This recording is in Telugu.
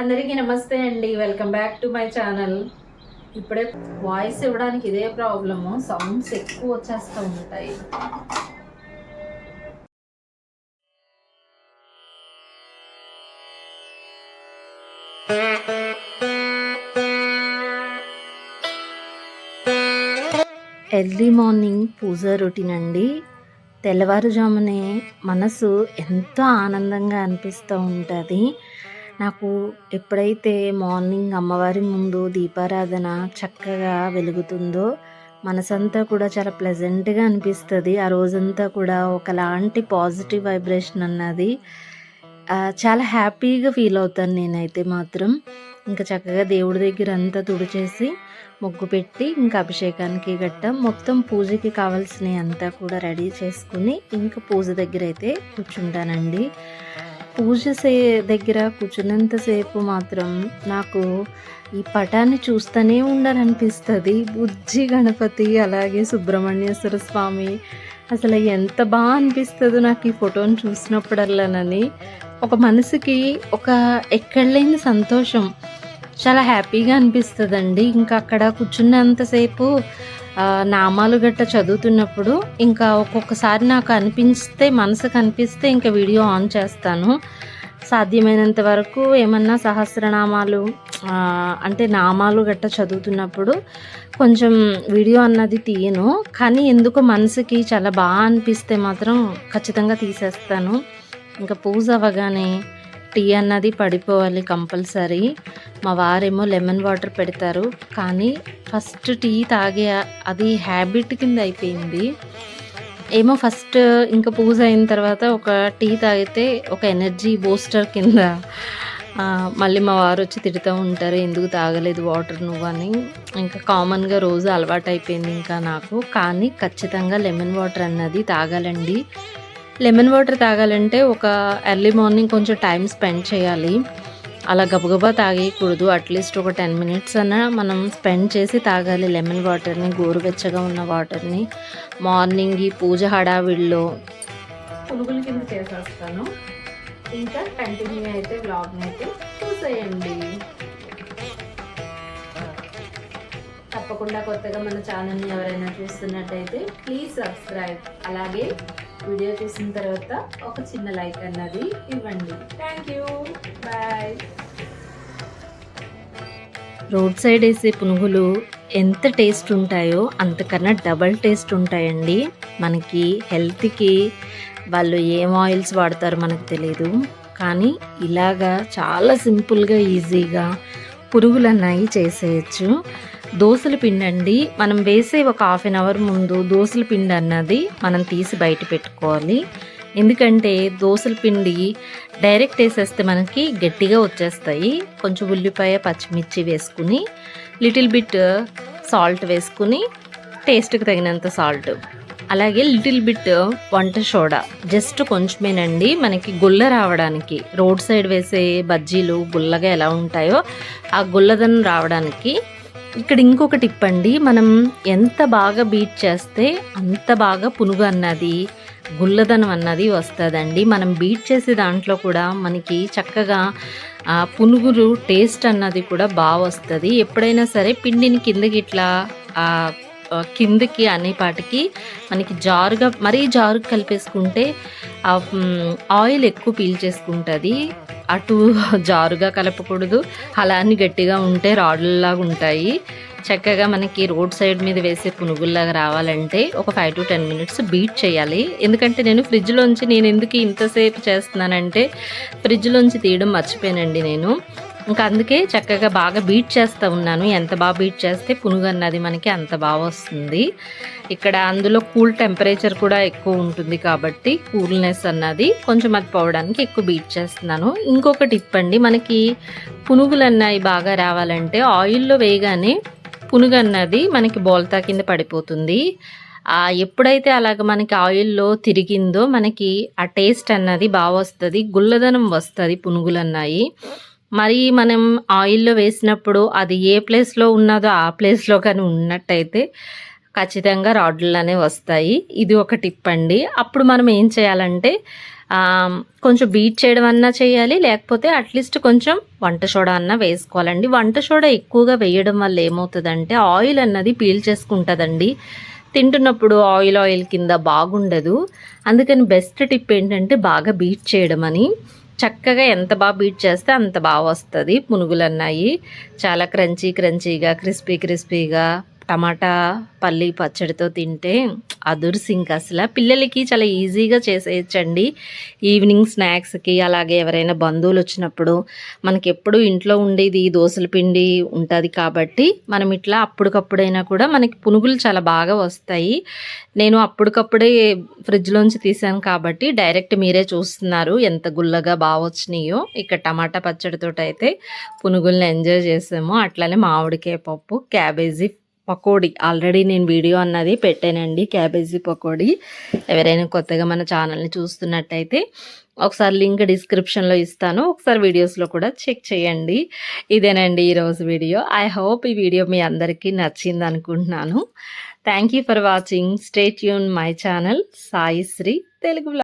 అందరికీ నమస్తే అండి. Welcome back to my channel ఇప్పుడే వాయిస్ ఇవ్వడానికి ఇదే ప్రాబ్లము సౌండ్స్ ఎక్కువ వచ్చేస్తూ ఉంటాయి. ఎర్లీ మార్నింగ్ పూజ రొటీన్ అండి. తెల్లవారుజామునే మనసు ఎంతో ఆనందంగా అనిపిస్తూ ఉంటుంది. నాకు ఎప్పుడైతే మార్నింగ్ అమ్మవారి ముందు దీపారాధన చక్కగా వెలుగుతుందో మనసంతా కూడా చాలా ప్లెజెంట్గా అనిపిస్తుంది. ఆ రోజంతా కూడా ఒకలాంటి పాజిటివ్ వైబ్రేషన్ అన్నది చాలా హ్యాపీగా ఫీల్ అవుతాను నేనైతే మాత్రం. ఇంకా చక్కగా దేవుడి దగ్గర అంతా తుడిచేసి ముగ్గు పెట్టి ఇంకా అభిషేకానికి గట్ట మొత్తం పూజకి కావాల్సినవి అంతా కూడా రెడీ చేసుకుని ఇంకా పూజ దగ్గర అయితే కూర్చుంటానండి. పూజ సే దగ్గర కూర్చున్నంతసేపు మాత్రం నాకు ఈ పటాన్ని చూస్తూనే ఉండాలనిపిస్తుంది. బుజ్జి గణపతి అలాగే సుబ్రహ్మణ్యేశ్వర స్వామి అసలు ఎంత బాగా అనిపిస్తుందో నాకు ఈ ఫోటోని చూసినప్పుడల్లానని. ఒక మనసుకి ఒక ఎక్కడలేని సంతోషం. చాలా హ్యాపీగా అనిపిస్తుందండి. ఇంకా అక్కడ కూర్చున్నంతసేపు నామాలు గట్ట చదువుతున్నప్పుడు ఇంకా ఒక్కొక్కసారి నాకు అనిపిస్తే మనసు కనిపిస్తే ఇంకా వీడియో ఆన్ చేస్తాను. సాధ్యమైనంత వరకు ఏమన్నా సహస్రనామాలు అంటే నామాలు గట్ట చదువుతున్నప్పుడు కొంచెం వీడియో అన్నది తీయను. కానీ ఎందుకో మనసుకి చాలా బాగా అనిపిస్తే మాత్రం ఖచ్చితంగా తీసేస్తాను. ఇంకా పూజ అవ్వగానే టీ అన్నది పడిపోవాలి కంపల్సరీ. మా వారేమో లెమన్ వాటర్ పెడతారు. కానీ ఫస్ట్ టీ తాగే అది హ్యాబిట్ కింద అయిపోయింది. ఏమో ఫస్ట్ ఇంకా పూజ అయిన తర్వాత ఒక టీ తాగితే ఒక ఎనర్జీ బూస్టర్ కింద మళ్ళీ మా వారు వచ్చి తిడుతూ ఉంటారు ఎందుకు తాగలేదు వాటర్ నువ్వు అని. ఇంకా కామన్గా రోజు అలవాటు అయిపోయింది ఇంకా నాకు. కానీ ఖచ్చితంగా లెమన్ వాటర్ అన్నది తాగాలండి. లెమన్ వాటర్ తాగాలంటే ఒక ఎర్లీ మార్నింగ్ కొంచెం టైం స్పెండ్ చేయాలి. అలా గబగబా తాగేయకూడదు. అట్లీస్ట్ ఒక టెన్ మినిట్స్ అన్న మనం స్పెండ్ చేసి తాగాలి. లెమన్ వాటర్ని గోరువెచ్చగా ఉన్న వాటర్ని మార్నింగ్ ఈ పూజ హడావిడిలో. పునుగుల కింద చేసేస్తాను. ఇంకా కంటిన్యూ అయితే బ్లాగ్ని అయితే చూసేయండి. తప్పకుండా కొత్తగా మన ఛానల్ని ఎవరైనా చూస్తున్నట్టయితే ప్లీజ్ సబ్స్క్రైబ్. అలాగే వీడియో చూసిన తర్వాత ఒక చిన్న లైక్ అన్నది ఇవ్వండి. Thank you bye road side వేసే పునుగులు ఎంత టేస్ట్ ఉంటాయో అంతకన్నా డబల్ టేస్ట్ ఉంటాయండి. మనకి హెల్త్కి వాళ్ళు ఏం ఆయిల్స్ వాడతారో మనకు తెలియదు కానీ ఇలాగా చాలా సింపుల్గా ఈజీగా పురుగులు అన్నవి చేసేయచ్చు. దోశల పిండి అండి. మనం వేసే ఒక హాఫ్ అన్ అవర్ ముందు దోశల పిండి అన్నది మనం తీసి బయట పెట్టుకోవాలి. ఎందుకంటే దోశల పిండి డైరెక్ట్ వేసేస్తే మనకి గట్టిగా వచ్చేస్తాయి. కొంచెం ఉల్లిపాయ పచ్చిమిర్చి వేసుకుని లిటిల్ బిట్ సాల్ట్ వేసుకుని టేస్ట్కి తగినంత సాల్ట్. అలాగే లిటిల్ బిట్ వంట సోడా. జస్ట్ కొంచెమేనండి. మనకి గుల్ల రావడానికి రోడ్ సైడ్ వేసే బజ్జీలు గుల్లగా ఎలా ఉంటాయో ఆ గుల్లదనం రావడానికి ఇక్కడ ఇంకొక టిప్ అండి. మనం ఎంత బాగా బీట్ చేస్తే అంత బాగా పునుగు అన్నది గుల్లదనం అన్నది వస్తుందండి. మనం బీట్ చేసే దాంట్లో కూడా మనకి చక్కగా ఆ, పునుగులు టేస్ట్ అన్నది కూడా బాగా వస్తుంది. ఎప్పుడైనా సరే పిండిని కిందకి ఇట్లా ఆ, కిందకి అనేపాటికి మనకి జారుగా మరీ జారుగా కలిపేసుకుంటే ఆయిల్ ఎక్కువ పీల్చేసుకుంటుంది. అటు జారుగా కలపకూడదు. అలా అని గట్టిగా ఉంటే రాడ్లలాగా ఉంటాయి. చక్కగా మనకి రోడ్ సైడ్ మీద వేసే పునుగుల్లాగా రావాలంటే ఒక five to ten minutes beat చేయాలి. ఎందుకంటే నేను ఫ్రిడ్జ్లోంచి నేను ఎందుకు ఇంతసేపు చేస్తున్నానంటే ఫ్రిడ్జ్లోంచి తీయడం మర్చిపోయానండి నేను. ఇంకా అందుకే చక్కగా బాగా బీట్ చేస్తూ ఉన్నాను. ఎంత బాగా బీట్ చేస్తే పునుగు అన్నది మనకి అంత బాగా వస్తుంది. ఇక్కడ అందులో కూల్ టెంపరేచర్ కూడా ఎక్కువ ఉంటుంది కాబట్టి కూల్నెస్ అన్నది కొంచెం అది పోవడానికి ఎక్కువ బీట్ చేస్తున్నాను. ఇంకొక టిప్ అండి మనకి పునుగులు అన్నవి బాగా రావాలంటే ఆయిల్లో వేయగానే పునుగు అన్నది మనకి బోల్తా కింద పడిపోతుంది. ఎప్పుడైతే అలాగ మనకి ఆయిల్లో తిరిగిందో మనకి ఆ టేస్ట్ అన్నది బాగా వస్తుంది గుల్లదనం వస్తుంది పునుగులు అన్నాయి మరి మనం ఆయిల్లో వేసినప్పుడు అది ఏ ప్లేస్లో ఉన్నదో ఆ ప్లేస్లో కానీ ఉన్నట్టయితే ఖచ్చితంగా రాడ్లనే వస్తాయి. ఇది ఒక టిప్ అండి. అప్పుడు మనం ఏం చేయాలంటే కొంచెం బీట్ చేయడం అన్నా చేయాలి లేకపోతే అట్లీస్ట్ కొంచెం వంట సోడా అన్నా వేసుకోవాలండి. వంట సోడా ఎక్కువగా వేయడం వల్ల ఏమవుతుందంటే ఆయిల్ అన్నది పీల్ చేసుకుంటుందండి. తింటున్నప్పుడు ఆయిల్ ఆయిల్ కింద బాగుండదు. అందుకని బెస్ట్ టిప్ ఏంటంటే బాగా బీట్ చేయడం అని. చక్కగా ఎంత బాగా బీట్ చేస్తే అంత బాగా వస్తుంది. పునుగులు అన్నాయి చాలా క్రంచీ క్రంచీగా క్రిస్పీ క్రిస్పీగా. టమాటా పల్లి పచ్చడితో తింటే అదుర్సింక్ అసలు. పిల్లలకి చాలా ఈజీగా చేసేయచ్చండి. ఈవినింగ్ స్నాక్స్కి అలాగే ఎవరైనా బంధువులు వచ్చినప్పుడు మనకి ఎప్పుడు ఇంట్లో ఉండేది దోసల పిండి ఉంటుంది కాబట్టి మనం ఇట్లా అప్పటికప్పుడైనా కూడా మనకి పునుగులు చాలా బాగా వస్తాయి. నేను అప్పటికప్పుడే ఫ్రిడ్జ్లోంచి తీసాను కాబట్టి డైరెక్ట్ మీరే చూస్తున్నారు ఎంత గుల్లగా బాగా వచ్చినాయో. ఇక్కడ టమాటా పచ్చడితో అయితే పునుగుల్ని ఎంజాయ్ చేసాము. అట్లానే మామిడికాయ పప్పు క్యాబేజీ పకోడీ. ఆల్రెడీ నేను వీడియో అన్నది పెట్టానండి క్యాబేజీ పకోడీ. ఎవరైనా కొత్తగా మన ఛానల్ని చూస్తున్నట్టయితే ఒకసారి లింక్ డిస్క్రిప్షన్లో ఇస్తాను. ఒకసారి వీడియోస్లో కూడా చెక్ చేయండి. ఇదేనండి ఈరోజు వీడియో. ఐ హోప్ ఈ వీడియో మీ అందరికీ నచ్చింది అనుకుంటున్నాను. Thank you for watching. Stay Yoon my channel. Sai Shri Telugu